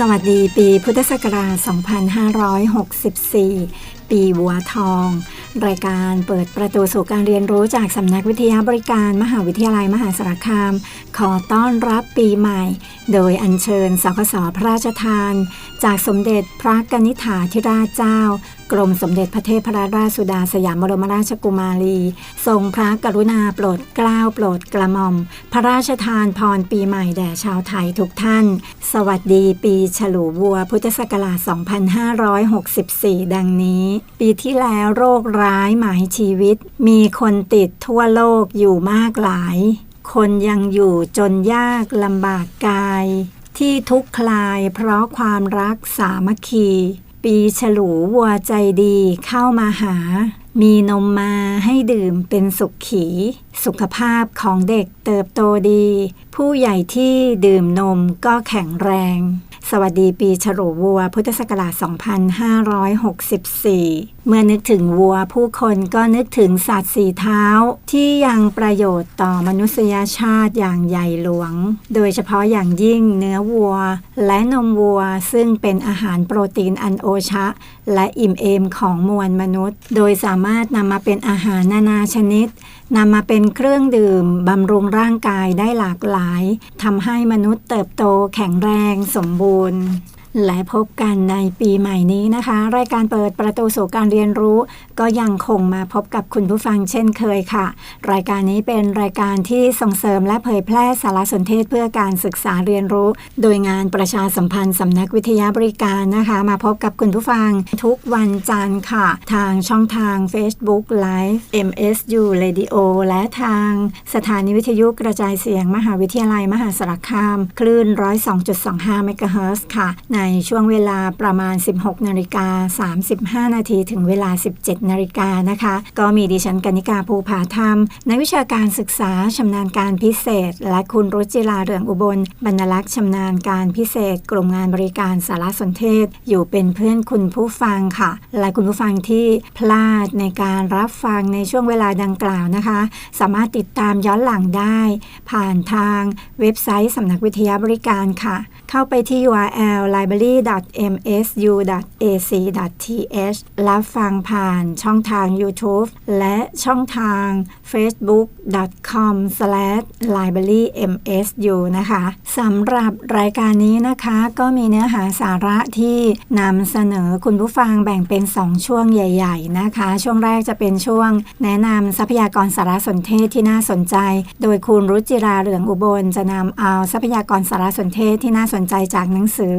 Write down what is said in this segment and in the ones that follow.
สวัสดีปีพุทธศักราช 2564 ปีวัวทอง รายการเปิดประตูสู่การเรียนรู้จากสำนักวิทยาบริการมหาวิทยาลัยมหาสารคาม ขอต้อนรับปีใหม่ โดยอัญเชิญสคสพระราชทาน จากสมเด็จพระกนิษฐาธิราชเจ้า กรมสมเด็จพระเทพรัตนราชสุดาสยามบรมราชกุมารี ทรงพระกรุณาโปรดเกล้าโปรดกระหม่อม พระราชทานพรปีใหม่แด่ชาวไทยทุกท่าน สวัสดีปีฉลูวัวพุทธศักราช 2564 ดังนี้ ปีที่แล้วโรคร้ายหมายชีวิต มีคนติดทั่วโลกอยู่มากหลาย คนยังอยู่จนยากลำบากกาย ที่ทุกข์คลายเพราะความรักสามัคคี ปีฉลูวัวใจดีเข้ามาหา มีนมมาให้ดื่มเป็นสุขขี สุขภาพของเด็กเติบโตดี ผู้ใหญ่ที่ดื่มนมก็แข็งแรง สวัสดีปีฉลูวัวพุทธศักราช 2564 เมื่อนึกถึงวัวผู้คนก็นึกถึงสัตว์สีเท้าที่ยังประโยชน์ต่อมนุษยชาติอย่างใหญ่หลวง โดยเฉพาะอย่างยิ่งเนื้อวัว และนมวัวซึ่งเป็นอาหารโปรตีนอันโอชะ และอิ่มเอมของมวลมนุษย์ โดยสามารถนำมาเป็นอาหารนานาชนิดนำมาเป็นเครื่องดื่มบำรุงร่างกายได้หลากหลายทำให้มนุษย์เติบโตแข็งแรงสมบูรณ์ และพบกันในปีใหม่นี้นะคะ รายการเปิดประตูสู่การเรียนรู้ ก็ยังคงมาพบกับคุณผู้ฟังเช่นเคยค่ะ รายการนี้เป็นรายการที่ส่งเสริมและเผยแพร่สารสนเทศเพื่อการศึกษาเรียนรู้ โดยงานประชาสัมพันธ์สำนักวิทยาบริการนะคะ มาพบกับคุณผู้ฟังทุกวันจันทร์ค่ะ ทางช่องทาง Facebook Live MSU Radio และทางสถานีวิทยุกระจายเสียงมหาวิทยาลัยมหาสารคาม คลื่น 102.25 เมกะเฮิรตซ์ค่ะในช่วงเวลาประมาณ 16นาฬิกา35 นาทีถึงเวลา 17นาฬิกานะคะ ก็มีดิฉันกนิกาภูผาธรรมนักวิชาการศึกษาชำนาญการพิเศษ และคุณรุจิราเรืองอุบลบรรลักษ์ชำนาญการพิเศษ กลุ่มงานบริการสารสนเทศ อยู่เป็นเพื่อนคุณผู้ฟังค่ะ และคุณผู้ฟังที่พลาดในการรับฟังในช่วงเวลาดังกล่าวนะคะ สามารถติดตามย้อนหลังได้ ผ่านทางเว็บไซต์สำนักวิทยาบริการค่ะ เข้าไปที่ url library.msu.ac.th รับฟังผ่านช่องทาง YouTube และช่องทาง facebook.com/librarymsu นะคะสำหรับรายการนี้นะคะ ก็มีเนื้อหาสาระที่นำเสนอคุณผู้ฟังแบ่งเป็น 2 ช่วงใหญ่ ๆ นะคะ ช่วงแรกจะเป็นช่วง แนะนำทรัพยากรสารสนเทศที่น่าสนใจ โดยคุณรุจิราเหลืองอุบลจะนำเอาทรัพยากรสารสนเทศที่น่าสนใจจากหนังสือ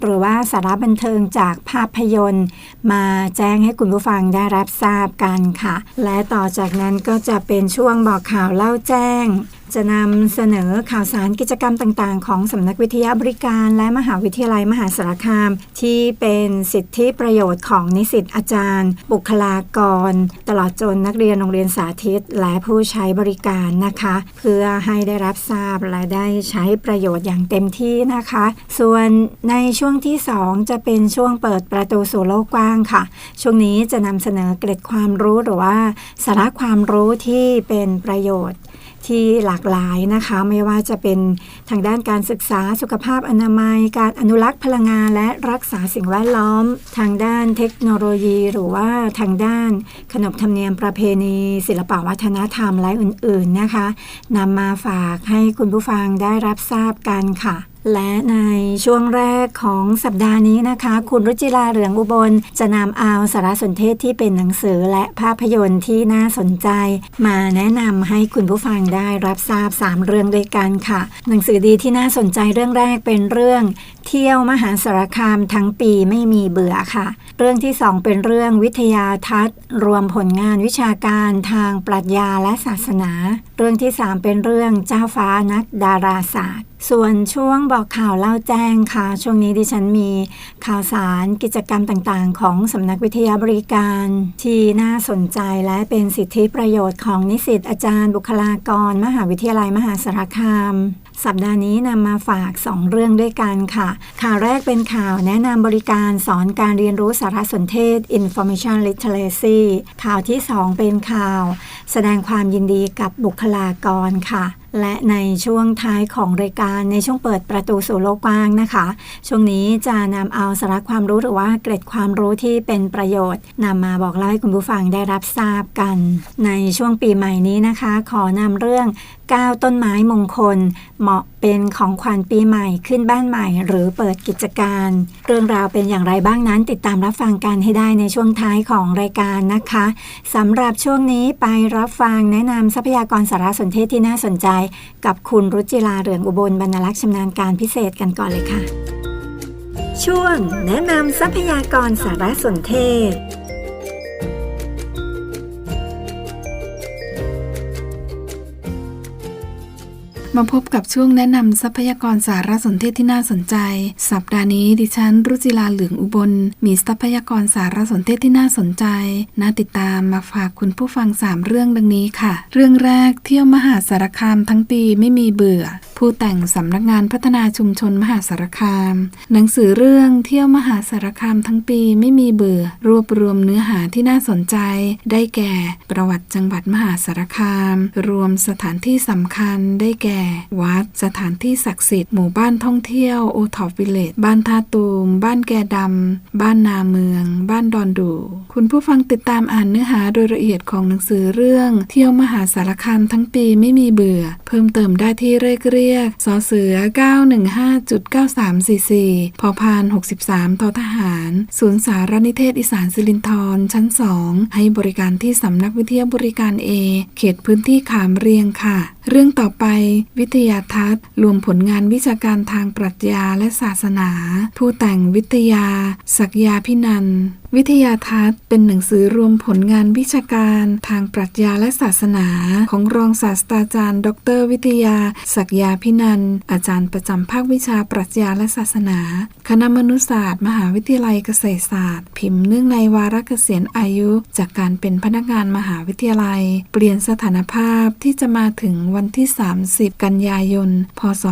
หรือว่าสาระบันเทิงจากภาพยนตร์ มาแจ้งให้คุณผู้ฟังได้รับทราบกันค่ะ และต่อจากนั้นก็จะเป็นช่วงบอกข่าวเล่าแจ้งจะนำเสนอข่าวสารกิจกรรมต่างๆ ของสำนักวิทยาบริการ และมหาวิทยาลัยมหาสารคาม ที่เป็นสิทธิประโยชน์ของนิสิตอาจารย์ บุคลากร ตลอดจนนักเรียนโรงเรียนสาธิต และผู้ใช้บริการนะคะ เพื่อให้ได้รับทราบและได้ใช้ประโยชน์อย่างเต็มที่นะคะ ส่วนในช่วงที่ 2 จะเป็นช่วงเปิดประตูสู่โลกกว้างค่ะ ช่วงนี้จะนำเสนอเกร็ดความรู้หรือว่า สาระความรู้ที่เป็นประโยชน์ ที่หลากหลายนะคะ ไม่ว่าจะเป็นทางด้านการศึกษาสุขภาพอนามัย การอนุรักษ์พลังงานและรักษาสิ่งแวดล้อม ทางด้านเทคโนโลยี หรือว่าทางด้านขนบธรรมเนียมประเพณี ศิลปวัฒนธรรมและอื่นๆนะคะนำมาฝากให้คุณผู้ฟังได้รับทราบกันค่ะ และในช่วงแรกของสัปดาห์นี้นะคะ คุณรุจิลาเหลืองอุบล จะนำเอาสารสนเทศที่เป็นหนังสือและภาพยนตร์ที่น่าสนใจ มาแนะนำให้คุณผู้ฟังได้รับทราบ 3 เรื่องด้วยกันค่ะ หนังสือดีที่น่าสนใจเรื่องแรกเป็นเรื่อง เที่ยวมหาสารคามทั้งปีไม่มีเบื่อค่ะ เรื่องที่2เป็นเรื่องวิทยาทัศน์ รวมผลงานวิชาการทางปรัชญาและศาสนา เรื่องที่3เป็นเรื่องเจ้าฟ้านักดาราศาสตร์ ส่วนช่วงบอกข่าวเล่าแจ้งค่ะ ช่วงนี้ดิฉันมีข่าวสารกิจกรรมต่างๆ ของสำนักวิทยาบริการ ที่น่าสนใจและเป็นสิทธิประโยชน์ของนิสิตอาจารย์บุคลากร มหาวิทยาลัยมหาสารคาม สัปดาห์นี้นำมาฝาก 2 เรื่องด้วยกันค่ะ ข่าวแรกเป็นข่าวแนะนำบริการสอนการเรียนรู้สารสนเทศ Information Literacy ข่าวที่ 2 เป็นข่าว แสดงความยินดีกับบุคลากรค่ะ และในช่วงท้ายของรายการในช่วงเปิดประตูสู่โลกกว้างนะคะ ช่วงนี้จะนำเอาสาระความรู้หรือว่าเกร็ดความรู้ที่เป็นประโยชน์นำมาบอกเล่าให้คุณผู้ฟังได้รับทราบกัน ในช่วงปีใหม่นี้นะคะ ขอนำเรื่อง9ต้นไม้มงคล เหมาะเป็นของขวัญปีใหม่ขึ้นบ้านใหม่ หรือเปิดกิจการ เรื่องราวเป็นอย่างไรบ้างนั้น ติดตามรับฟังกันให้ได้ในช่วงท้ายของรายการนะคะสำหรับช่วงนี้ไปรับฟังแนะนำทรัพยากรสารสนเทศที่น่าสนใจกับคุณรุจิลาเรืองอุบลบรรณลักษ์ชำนาญการพิเศษกันก่อนเลยค่ะ ช่วงแนะนำทรัพยากรสารสนเทศ มาพบกับช่วงแนะนำทรัพยากรสารสนเทศที่น่าสนใจ สัปดาห์นี้ดิฉัน รุจิลาเหลืองอุบล มีทรัพยากรสารสนเทศที่น่าสนใจ น่าติดตามมาฝากคุณผู้ฟัง 3 เรื่องดังนี้ค่ะ เรื่องแรกเที่ยวมหาสารคามทั้งปีไม่มีเบื่อ ผู้แต่งสำนักงานพัฒนาชุมชนมหาสารคาม หนังสือเรื่องเที่ยวมหาสารคามทั้งปีไม่มีเบื่อ รวบรวมเนื้อหาที่น่าสนใจ ได้แก่ ประวัติจังหวัดมหาสารคาม รวมสถานที่สำคัญได้แก่วัด สถานที่ศักดิ์สิทธิ์หมู่บ้านท่องเที่ยวโอทอปวิลเลจบ้านท่าตูม บ้านแกดำ บ้านนาเมือง บ้านดอนดู คุณผู้ฟังติดตามอ่านเนื้อหาโดยละเอียดของหนังสือเรื่อง เที่ยวมหาสารคามทั้งปีไม่มีเบื่อ เพิ่มเติมได้ที่เลขเรียกสอเสือ 915.9344 พอพาน 63ทอทหาร ศูนย์สารนิเทศอีสานสิรินธรชั้น 2 ให้บริการที่สำนักวิทยาบริการ A เขตพื้นที่ขามเรียงค่ะ เรื่องต่อไปวิทยาทัศน์ รวมผลงานวิชาการทางปรัชญาและศาสนา ผู้แต่งวิทยา ศักยาพินัน วิทยาทัศน์เป็นหนังสือรวมผลงานวิชาการทางปรัชญาและศาสนา ของรองศาสตราจารย์ ดร วิทยา ศักยาพินันอาจารย์ประจำภาควิชาปรัชญาและศาสนา คณะมนุษยศาสตร์ มหาวิทยาลัยเกษตรศาสตร์ พิมพ์เนื่องในวาระเกษียณอายุ จากการเป็นพนักงานมหาวิทยาลัย เปลี่ยนสถานภาพที่จะมาถึงวันที่ 30 กันยายน พศ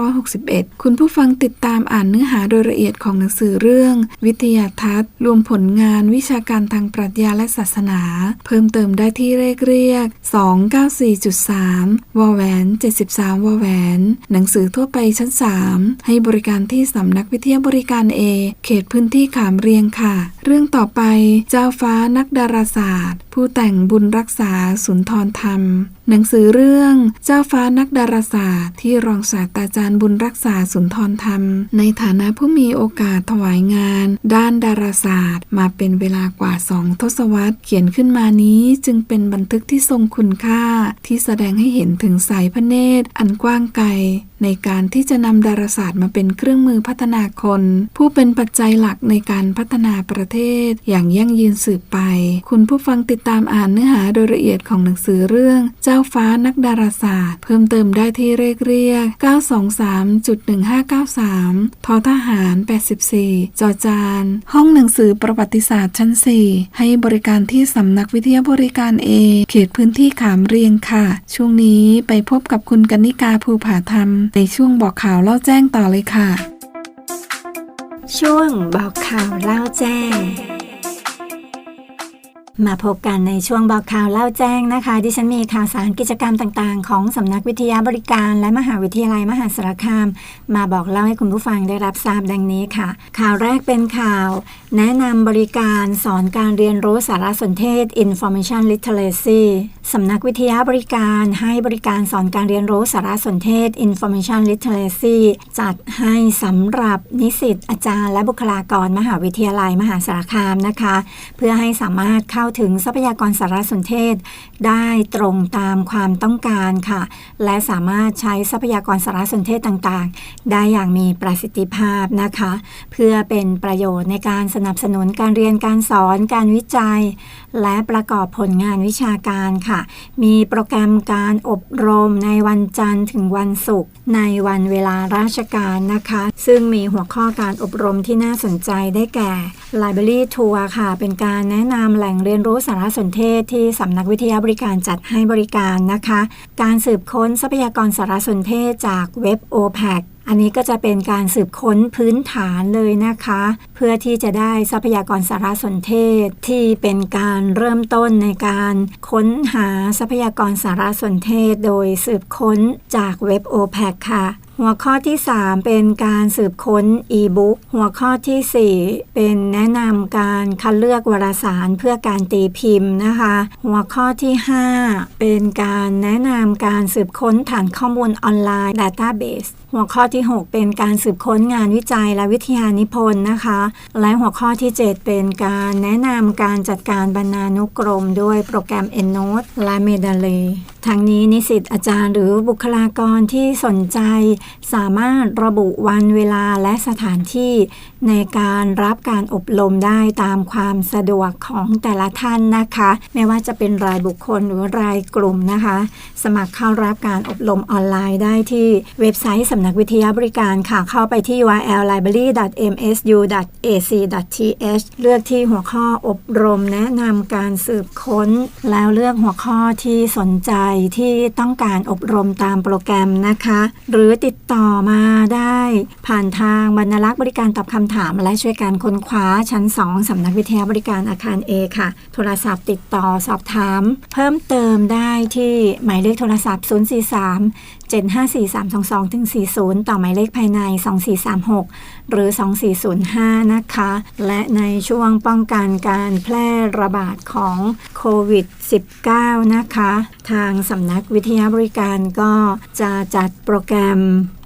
2561 คุณผู้ฟังติดตามอ่านเนื้อหาโดยละเอียดของหนังสือเรื่อง วิทยาทัศน์รวมผลงานวิชาการทางปรัชญาและศาสนา เพิ่มเติมได้ที่เลขเรียก 294.3 วแหวน 73 วแหวน หนังสือทั่วไปชั้น 3 ให้บริการที่สำนักวิทยาบริการ A เขตพื้นที่ขามเรียงค่ะ เรื่องต่อไป เจ้าฟ้านักดาราศาสตร์ ผู้แต่งบุญรักษาสุนทรธรรม หนังสือเรื่องเจ้าฟ้านักดาราศาสตร์ ที่รองศาสตราจารย์บุญรักษาสุนทรธรรม ในฐานะผู้มีโอกาสถวายงาน ด้านดาราศาสตร์ มาเป็นเวลากว่าสองทศวรรษเขียนขึ้นมานี้จึงเป็นบันทึกที่ทรงคุณค่า ที่แสดงให้เห็นถึงสายพระเนตรอันกว้างไกลในการที่จะนำดาราศาสตร์มาเป็นเครื่องมือพัฒนาคน ผู้เป็นปัจจัยหลักในการพัฒนาประเทศ อย่างยั่งยืนสืบไป คุณผู้ฟังติดตามอ่านเนื้อหาโดยละเอียดของหนังสือเรื่อง เจ้าฟ้านักดาราศาสตร์ เพิ่มเติมได้ที่เลขเรียก 923.1593 ทอทหาร 84 จอจาน ห้องหนังสือประวัติศาสตร์ชั้น 4 ให้บริการที่สำนักวิทยาบริการ A เขตพื้นที่ขามเรียงค่ะ ช่วงนี้ไปพบกับคุณกนิกาภูผาธรรมในช่วงบอกข่าวเล่าแจ้งต่อเลยค่ะ ช่วงบอกข่าวเล่าแจ้ง มาพบกันในช่วงบอกข่าวเล่าแจ้งนะคะ ดิฉันมีข่าวสารกิจกรรมต่างๆ ของสำนักวิทยาบริการ และมหาวิทยาลัยมหาสารคาม มาบอกเล่าให้คุณผู้ฟังได้รับทราบดังนี้ค่ะ ข่าวแรกเป็นข่าว แนะนำบริการสอนการเรียนรู้สารสนเทศ Information Literacy สำนักวิทยาบริการให้บริการสอนการเรียนรู้สารสนเทศ Information Literacy จัดให้สำหรับนิสิตอาจารย์ และบุคลากรมหาวิทยาลัยมหาสารคามนะคะ เพื่อให้สามารถเข้าถึงทรัพยากรสารสนเทศ ได้ตรงตามความต้องการค่ะ และสามารถใช้ทรัพยากรสารสนเทศต่างๆ ได้อย่างมีประสิทธิภาพนะคะ เพื่อเป็นประโยชน์ในการสนับสนุนการเรียนการสอนการวิจัย และประกอบผลงานวิชาการค่ะ มีโปรแกรมการอบรมในวันจันทร์ถึงวันศุกร์ในวันเวลาราชการนะคะ ซึ่งมีหัวข้อการอบรมที่น่าสนใจได้แก่ Library Tour ค่ะ เป็นการแนะนำแหล่งเรียนรู้สารสนเทศที่สำนักวิทยาบริการจัดให้บริการนะคะ การสืบค้นทรัพยากรสารสนเทศจากเว็บ OPAC อันนี้ก็จะเป็นการสืบค้นพื้นฐานเลยนะคะ เพื่อที่จะได้ทรัพยากรสารสนเทศที่เป็นการเริ่มต้นในการค้นหาทรัพยากรสารสนเทศ โดยสืบค้นจากเว็บ OPEC ค่ะ หัวข้อที่ 3 เป็นการสืบค้นอีบุ๊กหัวข้อทีสี่ 4 เป็นแนะนำการคัดเลือกวารสารเพื่อการตีพิมพ์นะคะ หัวข้อที่ 5 เป็นการแนะนำการสืบค้นฐานข้อมูลออนไลน์ Database หัวข้อที่ 6 เป็นการสืบค้นงานวิจัยและวิทยานิพนธ์นะคะ และหัวข้อที่ 7 เป็นการแนะนำการจัดการบรรณานุกรม ด้วยโปรแกรม EndNote และ m e d a l e ทั้งนี้นิสิตอาจารย์หรือบุคลากรที่สนใจ สามารถระบุวันเวลาและสถานที่ ในการรับการอบรมได้ตามความสะดวกของแต่ละท่านนะคะ ไม่ว่าจะเป็นรายบุคคลหรือรายกลุ่มนะคะ สมัครเข้ารับการอบรมออนไลน์ได้ที่เว็บไซต์สำนักวิทยาบริการค่ะ เข้าไปที่ url library.msu.ac.th เลือกที่หัวข้ออบรมแนะนำการสืบค้น แล้วเลือกหัวข้อที่สนใจที่ต้องการอบรมตามโปรแกรมนะคะ หรือติดต่อมาได้ผ่านทางบรรลักษ์บริการตอบคำถาม และช่วยการค้นคว้าชั้น 2 สำนักวิทยาบริการอาคาร A ค่ะ โทรศัพท์ติดต่อสอบถาม เพิ่มเติมได้ที่หมายเลขโทรศัพท์ 043 754 322ถึง40 ต่อหมายเลขภายใน 2436 หรือ 2405 นะคะ และในช่วงป้องกันการแพร่ระบาดของโควิด -19 นะคะ ทางสำนักวิทยาบริการก็จะจัดโปรแกรม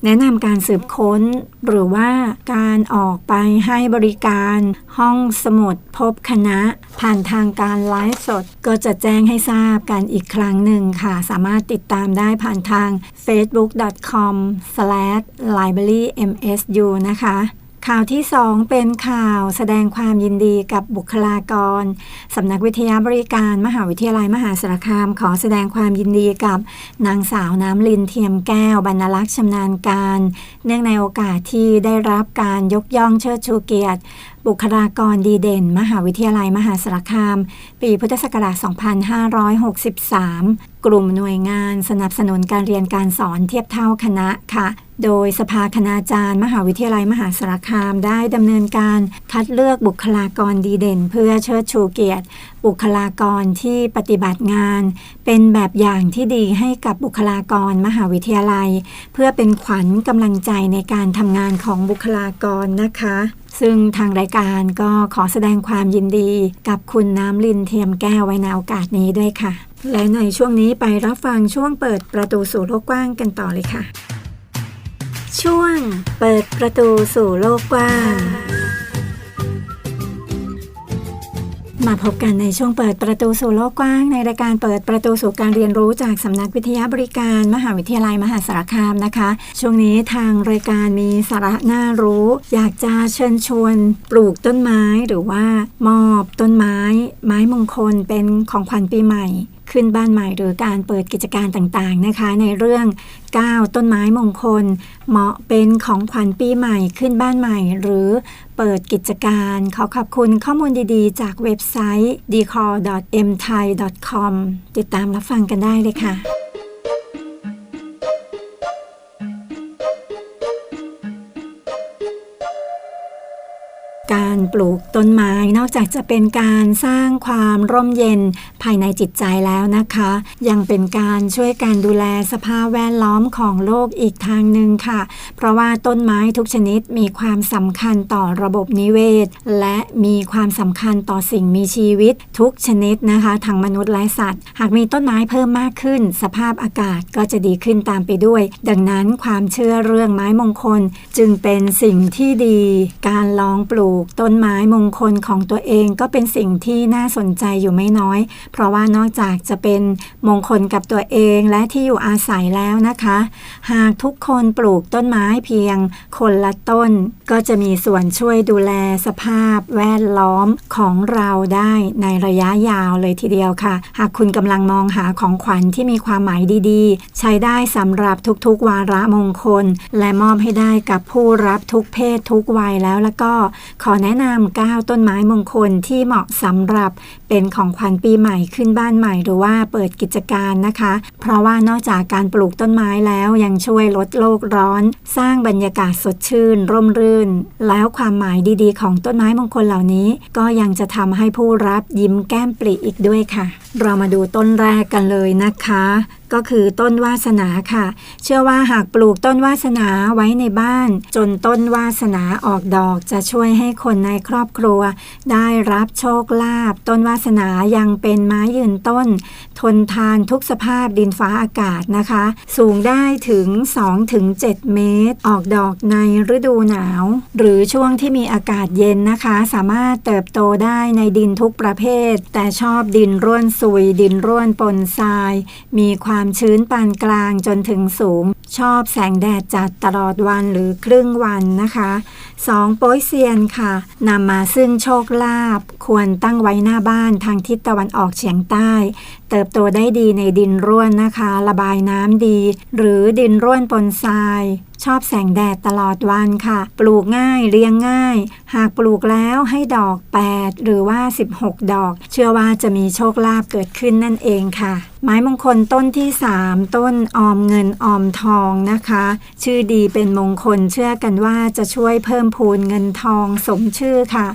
แนะนำการสืบค้น หรือว่าการออกไปให้บริการห้องสมุดพบคณะ ผ่านทางการไลฟ์สด ก็จะแจ้งให้ทราบกันอีกครั้งหนึ่งค่ะ สามารถติดตามได้ผ่านทาง facebook.com/librarymsu นะคะ ข่าวที่2เป็นข่าวแสดงความยินดีกับบุคลากรสำนักวิทยาบริการมหาวิทยาลัยมหาสารคาม ขอแสดงความยินดีกับนางสาวน้ำลินเทียมแก้วบรรลักษ์ชำนาญการ เนื่องในโอกาสที่ได้รับการยกย่องเชิดชูเกียรติ บุคลากรดีเด่น มหาวิทยาลัยมหาสารคาม ปีพุทธศักราช 2563 กลุ่มหน่วยงานสนับสนุนการเรียนการสอนเทียบเท่าคณะค่ะ โดยสภาคณาจารย์ มหาวิทยาลัยมหาสารคามได้ดำเนินการคัดเลือกบุคลากรดีเด่น เพื่อเชิดชูเกียรติ บุคลากรที่ปฏิบัติงาน เป็นแบบอย่างที่ดีให้กับบุคลากรมหาวิทยาลัย เพื่อเป็นขวัญกำลังใจในการทำงานของบุคลากรนะคะ ซึ่งทางรายการก็ขอแสดงความยินดีกับคุณน้ำลินเทียมแก้วไว้ในโอกาสนี้ด้วยค่ะ และในช่วงนี้ไปรับฟังช่วงเปิดประตูสู่โลกกว้างกันต่อเลยค่ะ ช่วงเปิดประตูสู่โลกกว้าง มาพบกันในช่วงเปิดประตูสู่โลกกว้าง ในรายการเปิดประตูสู่การเรียนรู้จากสำนักวิทยาบริการ มหาวิทยาลัยมหาสารคามนะคะ ช่วงนี้ทางรายการมีสาระน่ารู้ อยากจะเชิญชวนปลูกต้นไม้หรือว่ามอบต้นไม้ ไม้มงคลเป็นของขวัญปีใหม่ ขึ้นบ้านใหม่หรือการเปิดกิจการต่างๆนะคะ ในเรื่อง 9 ต้นไม้มงคล เหมาะเป็นของขวัญปีใหม่ขึ้นบ้านใหม่ หรือเปิดกิจการ ขอขอบคุณข้อมูลดีๆ จากเว็บไซต์ decor.mthai.com ติดตามรับฟังกันได้เลยค่ะ การปลูกต้นไม้ นอกจากจะเป็นการสร้างความร่มเย็นภายในจิตใจแล้วนะคะ ยังเป็นการช่วยการดูแลสภาพแวดล้อมของโลกอีกทางหนึ่งค่ะ เพราะว่าต้นไม้ทุกชนิดมีความสำคัญต่อระบบนิเวศ และมีความสำคัญต่อสิ่งมีชีวิต ทุกชนิดนะคะทั้งมนุษย์และสัตว์ หากมีต้นไม้เพิ่มมากขึ้น สภาพอากาศก็จะดีขึ้นตามไปด้วย ดังนั้นความเชื่อเรื่องไม้มงคล จึงเป็นสิ่งที่ดี การลองปลูกต้นไม้มงคลของตัวเองก็เป็นสิ่งที่น่าสนใจอยู่ไม่น้อย เพราะว่านอกจากจะเป็นมงคลกับตัวเองและที่อยู่อาศัยแล้วนะคะ หากทุกคนปลูกต้นไม้เพียงคนละต้น ก็จะมีส่วนช่วยดูแลสภาพแวดล้อมของเราได้ในระยะยาวเลยทีเดียวค่ะ หากคุณกำลังมองหาของขวัญที่มีความหมายดีๆ ใช้ได้สำหรับทุกๆ วาระมงคล และมอบให้ได้กับผู้รับทุกเพศทุกวัยแล้วแล้วก็ขออแนะนำ9ต้นไม้มงคลที่เหมาะสำหรับเป็นของขวัญปีใหม่ขึ้นบ้านใหม่หรือว่าเปิดกิจการนะคะ เพราะว่านอกจากการปลูกต้นไม้แล้วยังช่วยลดโลกร้อน สร้างบรรยากาศสดชื่น ร่มรื่น แล้วความหมายดีๆ ของต้นไม้มงคลเหล่านี้ ก็ยังจะทำให้ผู้รับยิ้มแก้มปลีอีกด้วยค่ะ เรามาดูต้นแรกกันเลยนะคะ ก็คือต้นวาสนาค่ะ เชื่อว่าหากปลูกต้นวาสนาไว้ในบ้าน จนต้นวาสนาออกดอกจะช่วยให้คนในครอบครัว ได้รับโชคลาภต้นวาสนายังเป็นไม้ยืนต้น ทนทานทุกสภาพดินฟ้าอากาศนะคะ สูงได้ถึง 2-7 เมตร ออกดอกในฤดูหนาว หรือช่วงที่มีอากาศเย็นนะคะ สามารถเติบโตได้ในดินทุกประเภท แต่ชอบดินร่วนซุยดินร่วนปนทราย มีความชื้นปานกลางจนถึงสูง ชอบแสงแดดจัดตลอดวันหรือครึ่งวันนะคะ 2. โป้ยเซียนค่ะนำมาซึ่งโชคลาภควรตั้งไว้หน้าบ้านทางทิศตะวันออกเฉียงใต้ เติบโตได้ดีในดินร่วนนะคะ ระบายน้ำดี หรือดินร่วนปนทราย ชอบแสงแดดตลอดวันค่ะ ปลูกง่ายเลี้ยงง่าย หากปลูกแล้วให้ดอก 8 หรือว่า 16 ดอก เชื่อว่าจะมีโชคลาภเกิดขึ้นนั่นเองค่ะ ไม้มงคลต้นที่ 3 ต้นออมเงินออมทองนะคะ ชื่อดีเป็นมงคลเชื่อกันว่าจะช่วยเพิ่มพูนเงินทองสมชื่อค่ะ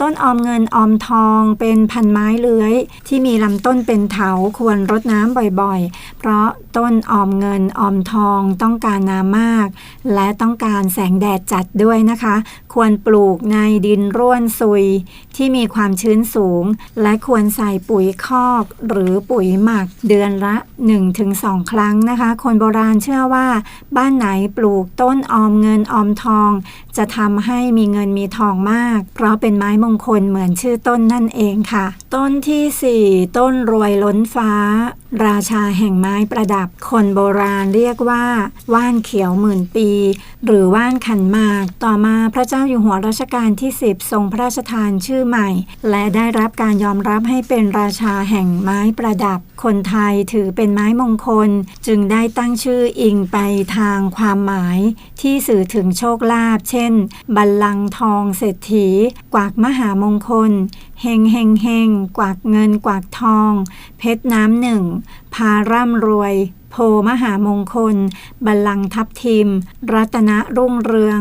ต้นออมเงินออมทองเป็นพันไม้เลื้อย ที่มีลำต้นเป็นเถาควรรดน้ำบ่อยๆ เพราะต้นออมเงินออมทองต้องการน้ำมาก และต้องการแสงแดดจัดด้วยนะคะ ควรปลูกในดินร่วนซุย ที่มีความชื้นสูง และควรใส่ปุ๋ยคอก หรือปุ๋ยหมักเดืือนละ 1-2 ครั้งนะคะ คนโบราณเชื่อว่าบ้านไหนปลูกต้นออมเงินออมทอง จะทำให้มีเงินมีทองมาก เพราะเป็นไม้มงคลเหมือนชื่อต้นนั่นเองค่ะ ต้นทีสี่4 ต้นรวยล้นฟ้า ราชาแห่งไม้ประดับ คนโบราณเรียกว่าว่านเขียวหมื่นปี หรือว่านขันมาก ต่อมาพระเจ้าอยู่หัวรัชกาลที่ 10 ทรงพระราชทานชื่อใหม่ และได้รับการยอมรับให้เป็นราชาแห่งไม้ประดับ คนไทยถือเป็นไม้มงคล จึงได้ตั้งชื่ออิงไปทางความหมาย ที่สื่อถึงโชคลาภเช่น บัลลังก์ทองเศรษฐี กวากมหามงคล เฮงเฮงเฮงกวากเงินกวากทอง เพชรน้ำหนึ่ง พาร่ำรวย โพมหามงคล บัลลังทับทิม รัตนรุ่งเรือง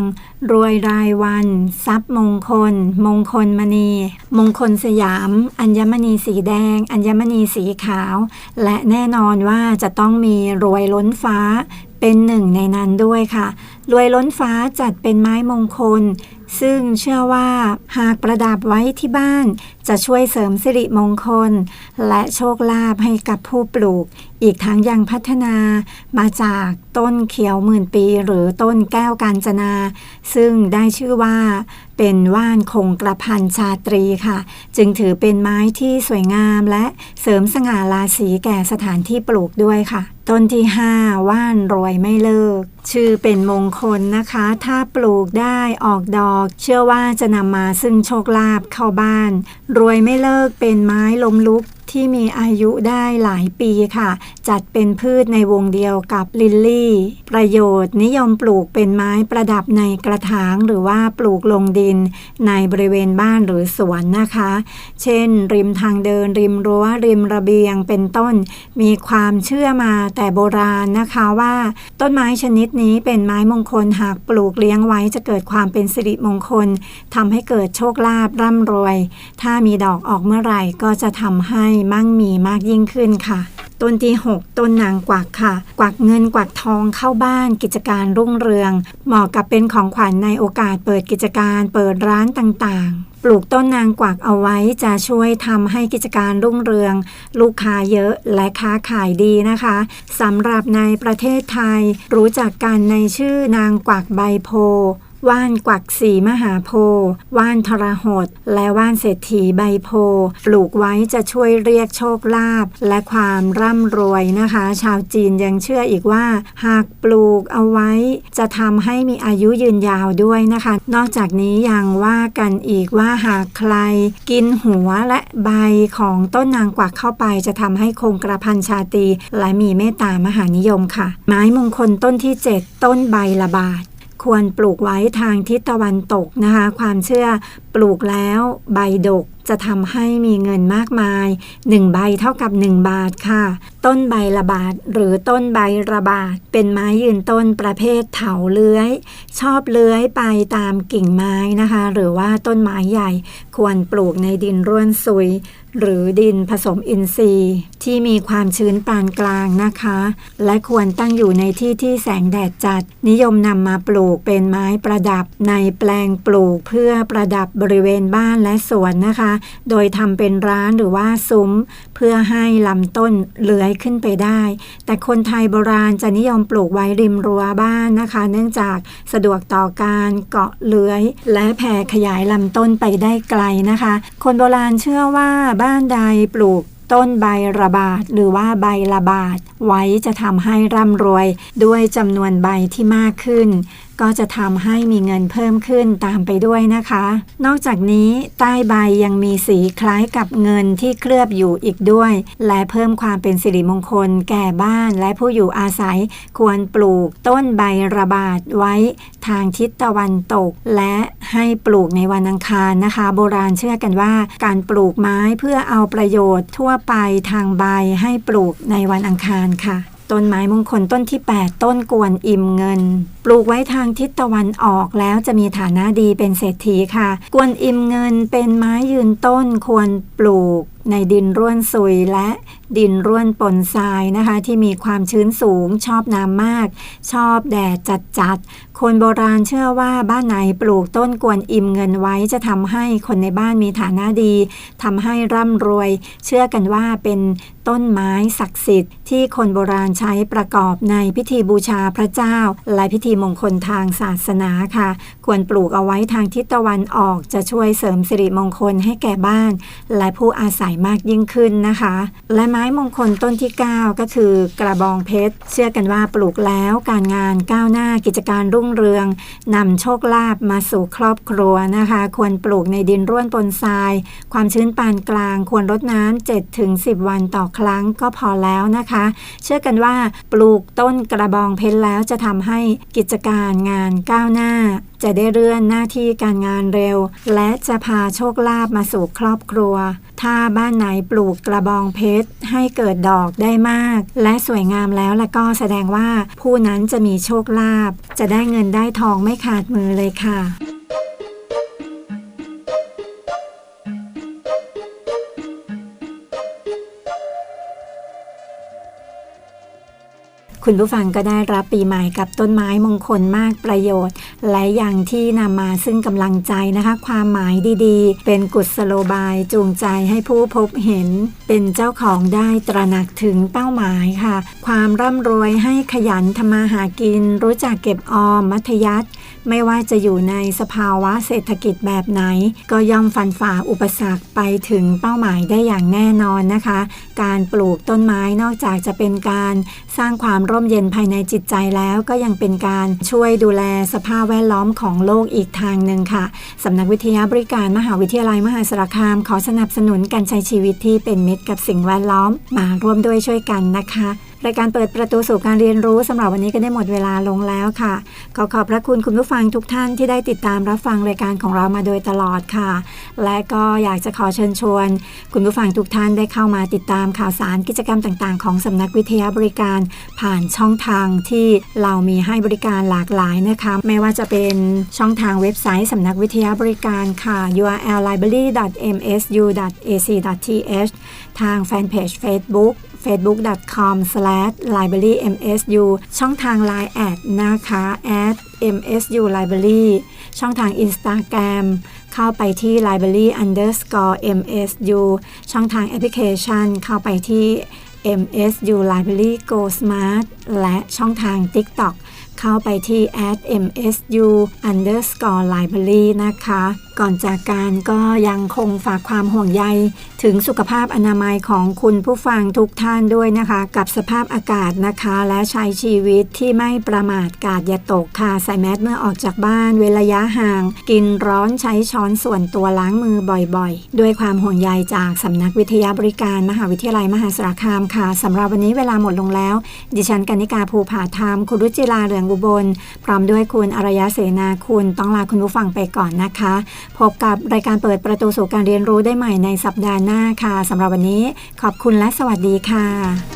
รวยรายวัน ทรัพย์มงคล มงคลมณี มงคลสยาม อัญมณีสีแดง อัญมณีสีขาว และแน่นอนว่าจะต้องมีรวยล้นฟ้าเป็นหนึ่งในนั้นด้วยค่ะ รวยล้นฟ้าจัดเป็นไม้มงคล ซึ่งเชื่อว่าหากประดับไว้ที่บ้าน จะช่วยเสริมสิริมงคล และโชคลาภให้กับผู้ปลูก อีกทั้งยังพัฒนามาจากต้นเขียวหมื่นปี หรือต้นแก้วกาญจนา ซึ่งได้ชื่อว่าเป็นว่านคงกระพันชาตรีค่ะ จึงถือเป็นไม้ที่สวยงามและเสริมสง่าราศีแก่สถานที่ปลูกด้วยค่ะ ต้นที่ 5 ว่านรวยไม่เลิก ชื่อเป็นมงคลนะคะ ถ้าปลูกได้ออกดอก เชื่อว่าจะนำมาซึ่งโชคลาภเข้าบ้าน รวยไม่เลิกเป็นไม้ลมลุกที่มีอายุได้หลายปีค่ะ จัดเป็นพืชในวงเดียวกับลิลลี่ ประโยชน์นิยมปลูกเป็นไม้ประดับในกระถางหรือว่าปลูกลงดินในบริเวณบ้านหรือสวนนะคะ เช่น ริมทางเดินริมรั้วริมระเบียงเป็นต้น มีความเชื่อมาแต่โบราณนะคะว่า ต้นไม้ชนิดนี้เป็นไม้มงคลหากปลูกเลี้ยงไว้จะเกิดความเป็นสิริมงคลทำให้เกิดโชคลาภร่ำรวย ถ้ามีดอกออกเมื่อไหร่ก็จะทำให้มั่งมีมากยิ่งขึ้นค่ะต้นที่ 6 ต้นนางกวักค่ะ กวักเงินกวักทองเข้าบ้านกิจการรุ่งเรือง เหมาะกับเป็นของขวัญในโอกาสเปิดกิจการเปิดร้านต่างๆ ปลูกต้นนางกวักเอาไว้จะช่วยทำให้กิจการรุ่งเรือง ลูกค้าเยอะและค้าขายดีนะคะสำหรับในประเทศไทย รู้จักกันในชื่อนางกวักใบโพ ว่านกวักสีมหาโพธิ์ว่านทรหด และว่านเศรษฐีใบโพธิ์ปลูกไว้จะช่วยเรียกโชคลาภและความร่ำรวยนะคะ ชาวจีนยังเชื่ออีกว่า หากปลูกเอาไว้ จะทำให้มีอายุยืนยาวด้วยนะคะ นอกจากนี้ยังว่ากันอีกว่าหากใคร กินหัวและใบของต้นนางกวักเข้าไป จะทำให้คงกระพันชาตีและมีเมตตามหานิยมค่ะ ไม้มงคลต้นที่ 7 ต้นใบละบาท ควรปลูกไว้ทางทิศตะวันตกนะคะ ความเชื่อปลูกแล้วใบดกจะทำให้มีเงินมากมาย 1 ใบเท่ากับ 1 บาทค่ะ ต้นใบระบาดหรือต้นใบระบาดเป็นไม้ยืนต้นประเภทเถาเลื้อย ชอบเลื้อยไปตามกิ่งไม้นะคะ หรือว่าต้นไม้ใหญ่ควรปลูกในดินร่วนซุย หรือดินผสมอินทรีย์ ที่มีความชื้นปานกลางนะคะ และควรตั้งอยู่ในที่ที่แสงแดดจัด นิยมนำมาปลูกเป็นไม้ประดับในแปลงปลูกเพื่อประดับบริเวณบ้านและสวนนะคะ โดยทำเป็นร้านหรือว่าซุ้ม เพื่อให้ลำต้นเลื้อยขึ้นไปได้ แต่คนไทยโบราณจะนิยมปลูกไว้ริมรั้วบ้านนะคะ เนื่องจากสะดวกต่อการเกาะเลื้อย และแผ่ขยายลำต้นไปได้ไกลนะคะ คนโบราณเชื่อว่าบ้านใดปลูกต้นใบระบาดหรือว่าใบระบาดไว้จะทำให้ร่ำรวยด้วยจำนวนใบที่มากขึ้น ก็จะทำให้มีเงินเพิ่มขึ้นตามไปด้วยนะคะ นอกจากนี้ใต้ใบยังมีสีคล้ายกับเงินที่เคลือบอยู่อีกด้วย และเพิ่มความเป็นสิริมงคลแก่บ้านและผู้อยู่อาศัย ควรปลูกต้นใบระบาดไว้ทางทิศตะวันตก และ ให้ปลูกในวันอังคารนะคะ โบราณเชื่อกันว่าการปลูกไม้เพื่อเอาประโยชน์ทั่วไปทางใบให้ปลูกในวันอังคารค่ะต้นไม้มงคลต้นที่ 8 ต้นกวนอิมเงิน ปลูกไว้ทางทิศตะวันออกแล้วจะมีฐานะดีเป็นเศรษฐีค่ะ กวนอิมเงินเป็นไม้ยืนต้นควรปลูก ในดินร่วนซุยและดินร่วนปนทรายนะคะ ที่มีความชื้นสูง ชอบน้ำมาก ชอบแดดจัดจัดคนโบราณเชื่อว่าบ้านไหนปลูกต้นกวนอิมเงินไว้จะทำให้คนในบ้านมีฐานะดีทำให้ร่ำรวย เชื่อกันว่าเป็นต้นไม้ศักดิ์สิทธิ์ที่คนโบราณใช้ประกอบในพิธีบูชาพระเจ้า และพิธีมงคลทางศาสนาค่ะ ควรปลูกเอาไว้ทางทิศตะวันออกจะช่วยเสริมสิริมงคลให้แก่บ้าน และผู้อาศัยมากยิ่งขึ้นนะคะ และไม้มงคลต้นที่ 9 ก็คือกระบองเพชร เชื่อกันว่าปลูกแล้วการงานก้าวหน้ากิจการรุ่งเรืองนำโชคลาภมาสู่ครอบครัวนะคะ ควรปลูกในดินร่วนปนทราย ความชื้นปานกลาง ควรรดน้ำ7ถึง10 วันต่อครั้งก็พอแล้วนะคะ เชื่อกันว่าปลูกต้นกระบองเพชรแล้วจะทำให้กิจการงานก้าวหน้า จะได้เลื่อนหน้าที่การงานเร็ว และจะพาโชคลาภมาสู่ครอบครัว ถ้าบ้านไหนปลูกกระบองเพชร ให้เกิดดอกได้มาก และสวยงามแล้วแล้วก็แสดงว่าผู้นั้นจะมีโชคลาภจะได้เงินได้ทองไม่ขาดมือเลยค่ะคุณผู้ฟังก็ได้รับปีใหม่กับต้นไม้มงคลมากประโยชน์ และอย่างที่นำมาซึ่งกำลังใจนะคะ ความหมายดีๆ เป็นกุศโลบายจูงใจให้ผู้พบเห็น เป็นเจ้าของได้ตระหนักถึงเป้าหมายค่ะ ความร่ำรวยให้ขยันทำมาหากิน รู้จักเก็บออมมัธยัติ ไม่ว่าจะอยู่ในสภาวะเศรษฐกิจแบบไหน ก็ย่อมฟันฝ่าอุปสรรคไปถึงเป้าหมายได้อย่างแน่นอนนะคะ การปลูกต้นไม้นอกจากจะเป็นการสร้างความร่มเย็นภายในจิตใจแล้วก็ยังเป็นการช่วยดูแลสภาพแวดล้อมของโลกอีกทางหนึ่งค่ะสำนักวิทยาบริการมหาวิทยาลัยมหาสารคาม ขอสนับสนุนการใช้ชีวิตที่เป็นมิตรกับสิ่งแวดล้อมมาร่วมด้วยช่วยกันนะคะ รายการเปิดประตูสู่การเรียนรู้สำหรับวันนี้ก็ได้หมดเวลาลงแล้วค่ะ ขอขอบพระคุณคุณผู้ฟังทุกท่านที่ได้ติดตามรับฟังรายการของเรามาโดยตลอดค่ะ และก็อยากจะขอเชิญชวน คุณผู้ฟังทุกท่านได้เข้ามาติดตามข่าวสารกิจกรรมต่างๆ ของสำนักวิทยาบริการ ผ่านช่องทางที่เรามีให้บริการหลากหลายนะคะไม่ว่าจะเป็นช่องทางเว็บไซต์สำนักวิทยาบริการค่ะ url library.msu.ac.th ทางแฟนเพจ Facebook facebook.com/librarymsu ช่องทาง Line แอดนะคะ at msu library ช่องทาง Instagram เข้าไปที่ library underscore msu ช่องทางแอปพลิเคชัน เข้าไปที่ MSU Library Go Smart และช่องทาง TikTok เข้าไปที่ at msu underscore library นะคะก่อนจากการก็ยังคงฝากความห่วงใย ถึงสุขภาพอนามัยของคุณผู้ฟังทุกท่านด้วยนะคะ กับสภาพอากาศนะคะ และใช้ชีวิตที่ไม่ประมาทกาดอย่าตกค่ะ ใส่แมสเมื่อออกจากบ้าน เว้นระยะห่าง กินร้อนใช้ช้อนส่วนตัวล้างมือบ่อยๆ ด้วยความห่วงใยจากสำนักวิทยาบริการมหาวิทยาลัยมหาสารคามค่ะสำหรับวันนี้เวลาหมดลงแล้ว ดิฉันกนิกาภูผาธรรมคุณรุจิราเหลืองอุบล พร้อมด้วยคุณอารยะเสนาคุณต้องลาคุณผู้ฟังไปก่อนนะคะพบกับรายการเปิดประตูสู่การเรียนรู้ได้ใหม่ในสัปดาห์หน้าค่ะสำหรับวันนี้ขอบคุณและสวัสดีค่ะ